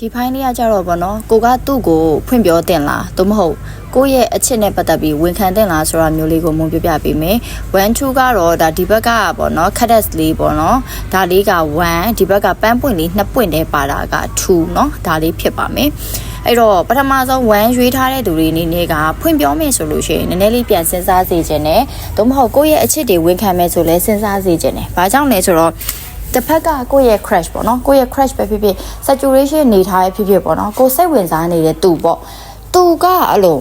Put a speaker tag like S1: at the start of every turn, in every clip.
S1: ဒီဖိုင်းလေးကကြတော့ဗောနော်ကိုကသူ့ကိုဖွင့်ပြောတင်လားသို့မဟုတ်ကိုယ့်ရဲ့အချစ်နဲ့ပတ်သက်ပြီးဝန်ခံတင်လားဆိုတာမျိုးလေးကိုမုံပြပြပေးမယ်1 2ကတော့ဒါဒီဘက်ကဗောနော် cadets လေးဗောနော်ဒါလေးက1ဒီဘက်ကပန်းပွင့်လေး2ပွင့်တည်းပါတာက2เนาะဒါလေးဖြစ်ပါမယ်အဲ့တော့ပထမဆုံး1ရွေးထားတဲ့သူတွေအနေနဲ့ကဖွင့်ပြောမယ်ဆိုလို့ရှိရင်နည်းနည်းလေးပြန်စဉ်းစားစေချင်တယ်သို့မဟုတ်ကိုယ့်ရဲ့အချစ်တွေဝန်ခံမယ်ဆိုလဲစဉ်းစားစေချင်တယ်ဘာကြောင့်လဲဆိုတော့ တစ်ဖက်ကကိုယ့်ရဲ့ crash ပေါ့နော်ကိုယ့်ရဲ့ crash ပဲဖြစ်ဖြစ် saturation နေထားရဲ့ဖြစ်ဖြစ်ပေါ့နော်ကိုယ်စိတ်ဝင်စားနေတဲ့သူပေါ့သူကအဲ့လို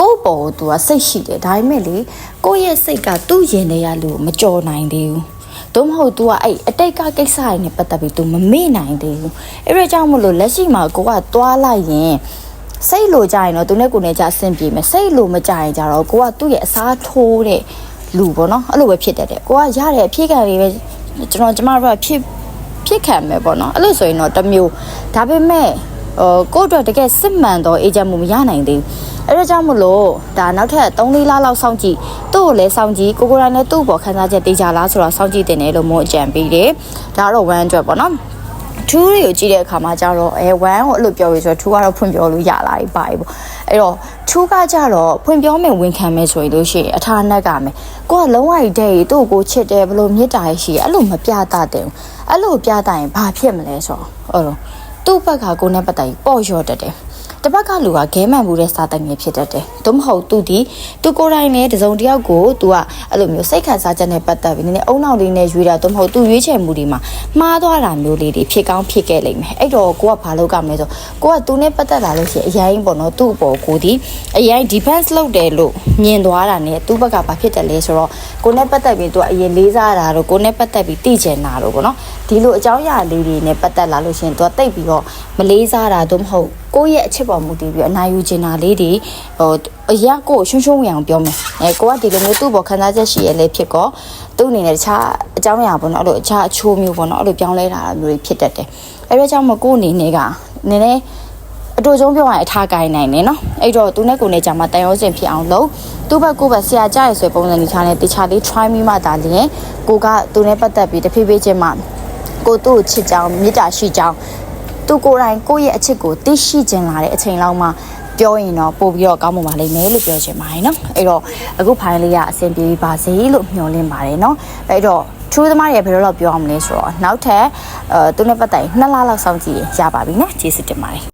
S1: ကိုယ့်ပေါ်သူကစိတ်ရှိတယ်ဒါပေမဲ့လေကိုယ့်ရဲ့စိတ်ကသူ့ရင်ထဲရလူကိုမကြော်နိုင်သေးဘူးသို့မဟုတ် तू ကအဲ့အတိတ်ကကိစ္စတွေနဲ့ပတ်သက်ပြီး तू မမေ့နိုင်သေးဘူးအဲ့ဒါကြောင့်မလို့လက်ရှိမှာကိုကသွားလိုက်ရင်စိတ်လိုကြရင်တော့သူနဲ့ကိုယ်နဲ့ကြအဆင်ပြေမယ်စိတ်လိုမကြရင်ကြတော့ကိုကသူ့ရဲ့အစားထိုးတဲ့လူပေါ့နော်အဲ့လိုပဲဖြစ်တတ်တယ်ကိုကရတဲ့အဖြေခံလေးပဲ ကျွန်တော်ကျမတို့ကဖြစ်ဖြစ်ခံမယ်ပေါ့နော်အဲ့လိုဆိုရင်တော့တစ်မျိုးဒါပေမဲ့ဟိုကိုယ့်အတွက်တကယ်စစ်မှန်တော့အေဂျင့်မှုမရနိုင်သေးဘူးအဲ့ဒါကြောင့်မလို့ဒါနောက်ထပ်3-4လလောက်စောင့်ကြည့်သူ့ကိုလည်းစောင့်ကြည့်ကိုကိုရိုင်းလည်းသူ့ဘောခန်းစားချက်တေးကြလားဆိုတော့စောင့်ကြည့်တင်တယ်လို့မို့အကြံပေးတယ်ဒါတော့1အတွက်ပေါ့နော် 2တွေကိုကြည့်တဲ့အခါမှာကျတော့အဲ1ကိုအဲ့လိုပြောပြီးဆိုတော့2ကတော့ဖွင့်ပြောလို့ရလာပြီပါပြီပေါ့အဲ့တော့2ကကြတော့ဖွင့်ပြောမယ်ဝန်ခံမယ်ဆိုရင်လို့ရှိရင်အထာနက်ကမယ်ကိုကလုံးဝတဲ့သူ့ကိုချစ်တယ်ဘလို့မြစ်တာရှိရအဲ့လိုမပြတတ်တယ်အဲ့လိုပြတတ်ရင်ဘာဖြစ်မလဲဆိုတော့အဲ့လိုသူ့ဘက်ကကိုနဲ့ပတ်သက်ပြီးပေါ့လျော့တတ်တယ် တစ်ဘက်ကလူကဂဲမှန်မှုတဲ့စာတငယ်ဖြစ်တတ်တယ်။သို့မဟုတ်သူဒီသူကိုယ်တိုင်နဲ့တစုံတစ်ယောက်ကိုသူကအဲ့လိုမျိုးစိတ်ခံစားချက်နဲ့ပတ်သက်ပြီးနည်းနည်းအုံနောက်လေးနဲ့ရွေးတာသို့မဟုတ်သူရွေးချယ်မှုတွေမှာမှားသွားတာမျိုးလေးတွေဖြစ်ကောင်းဖြစ်ခဲ့လိမ့်မယ်။အဲ့တော့ကိုကဘာလုပ်ကြမလဲဆိုကိုကသူနဲ့ပတ်သက်လာလို့ရှိရင်အရင်ပေါ့နော်သူ့အပေါ်ကိုဒီအရင် defense လုပ်တယ်လို့မြင်သွားတာနဲ့သူ့ဘက်ကဘာဖြစ်တယ်လဲဆိုတော့ကိုနဲ့ပတ်သက်ပြီးသူကအရင်လေးစားတာတို့ကိုနဲ့ပတ်သက်ပြီးသိချင်တာတို့ပေါ့နော်။ဒီလိုအကြောင်းအရာလေးတွေနဲ့ပတ်သက်လာလို့ရှိရင်သူကတိတ်ပြီးတော့မလေးစားတာသို့မဟုတ် ကိုယ့်ရဲ့အချစ်ပေါ်မူတည်ပြီးအနာယူချင်တာလေးတွေဟိုအရာကိုရှုံရှုံဝင်အောင်ပြောမယ်အဲကိုကဒီလိုမျိုးသူ့ပေါ်ခံစားချက်ရှိရလဲဖြစ်ကောသူ့အနေနဲ့တခြားအကြောင်းအရာပေါ့နော်အဲ့လိုအခြားအချိုးမျိုးပေါ့နော်အဲ့လိုပြောင်းလဲလာတာမျိုးတွေဖြစ်တတ်တယ်အဲ့ဒါကြောင့်မကိုယ့်အနေနဲ့ကနည်းနည်းအတူဆုံးပြောရရင်အထားကိုင်းနိုင်တယ်နော်အဲ့တော့သူနဲ့ကိုယ်နဲ့ကြာမှတန်ရုံးစင်ဖြစ်အောင်လုပ်သူ့ဘက်ကိုယ်ဘက်ဆရာကြရဆွဲပုံစံလေးချာနဲ့တခြားလေး try မိမှသာလျင်ကိုကသူနဲ့ပတ်သက်ပြီးတဖြည်းဖြည်းချင်းမှကိုသူ့ကိုချစ်ကြောင်းမေတ္တာရှိကြောင်း သူကိုယ်တိုင်ကိုယ့်ရဲ့အချစ်ကိုသိရှိကျင်လာတဲ့အချိန်လောက်မှပြောရင်တော့ပို့ပြီးတော့ကောင်းမှာပါလိမ့်မယ်လို့ပြောချင်ပါတယ်နော်အဲ့တော့အခုဖိုင်လေးကအဆင်ပြေပါစေလို့မျှော်လင့်ပါတယ်နော်အဲ့တော့ထူးသမားတွေဘယ်လိုတော့ပြောအောင်လဲဆိုတော့နောက်ထပ်အဲသူနဲ့ပတ်သက်ရင်2လလောက်စောင့်ကြည့်ရပါပြီနော်ကျေးဇူးတင်ပါတယ်